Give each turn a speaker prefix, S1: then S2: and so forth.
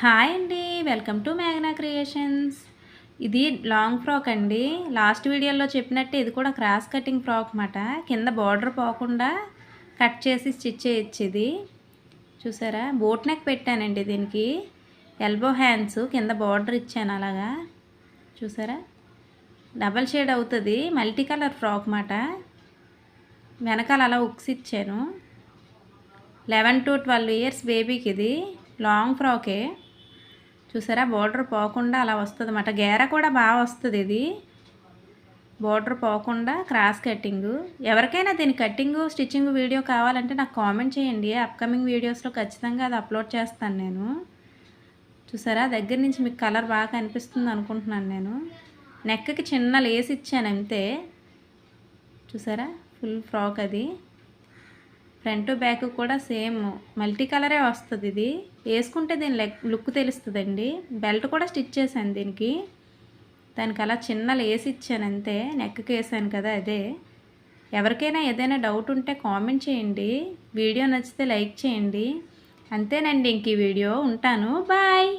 S1: Hi అండి welcome to మేఘనా creations. ఇది లాంగ్ ఫ్రాక్ అండి. లాస్ట్ వీడియోలో చెప్పినట్టే ఇది కూడా క్రాస్ కటింగ్ ఫ్రాక్ అన్నమాట కింద బార్డర్ పోకుండా కట్ చేసి స్టిచ్ చేయొచ్చేది చూసారా? బోట్ నెక్ పెట్టానండి దీనికి. ఎల్బో హ్యాండ్స్ కింద బార్డర్ ఇచ్చాను అలాగా. చూసారా? డబల్ షేడ్ అవుతుంది. మల్టీ కలర్ ఫ్రాక్ మాట. వెనకాల అలా ఉక్స్ ఇచ్చాను. లెవెన్ టు ట్వెల్వ్ ఇయర్స్ బేబీకి ఇది. లాంగ్ ఫ్రాకే. చూసారా? బార్డర్ పోకుండా అలా వస్తుంది అన్నమాట గేర కూడా బాగా వస్తుంది ఇది. బార్డర్ పోకుండా క్రాస్ కటింగు ఎవరికైనా దీని కటింగు స్టిచ్చింగ్ వీడియో కావాలంటే నాకు కామెంట్ చేయండి. అప్కమింగ్ వీడియోస్లో ఖచ్చితంగా అది అప్లోడ్ చేస్తాను నేను. చూసారా? దగ్గర నుంచి మీకు కలర్ బాగా కనిపిస్తుంది అనుకుంటున్నాను నేను. నెక్కి చిన్న లేస్ ఇచ్చాను అంతే. చూసారా? ఫుల్ ఫ్రాక్ అది. ఫ్రంట్ బ్యాక్ కూడా సేమ్. మల్టీ కలరే వస్తుంది ఇది. వేసుకుంటే దీని లెక్ లుక్ తెలుస్తుందండి. బెల్ట్ కూడా స్టిచ్ చేశాను దీనికి. దానికి అలా చిన్న లేసి ఇచ్చాను అంతే. నెక్కి వేసాను కదా అదే. ఎవరికైనా ఏదైనా డౌట్ ఉంటే కామెంట్ చేయండి. వీడియో నచ్చితే లైక్ చేయండి. అంతేనండి ఇంక ఈ వీడియో. ఉంటాను. బాయ్!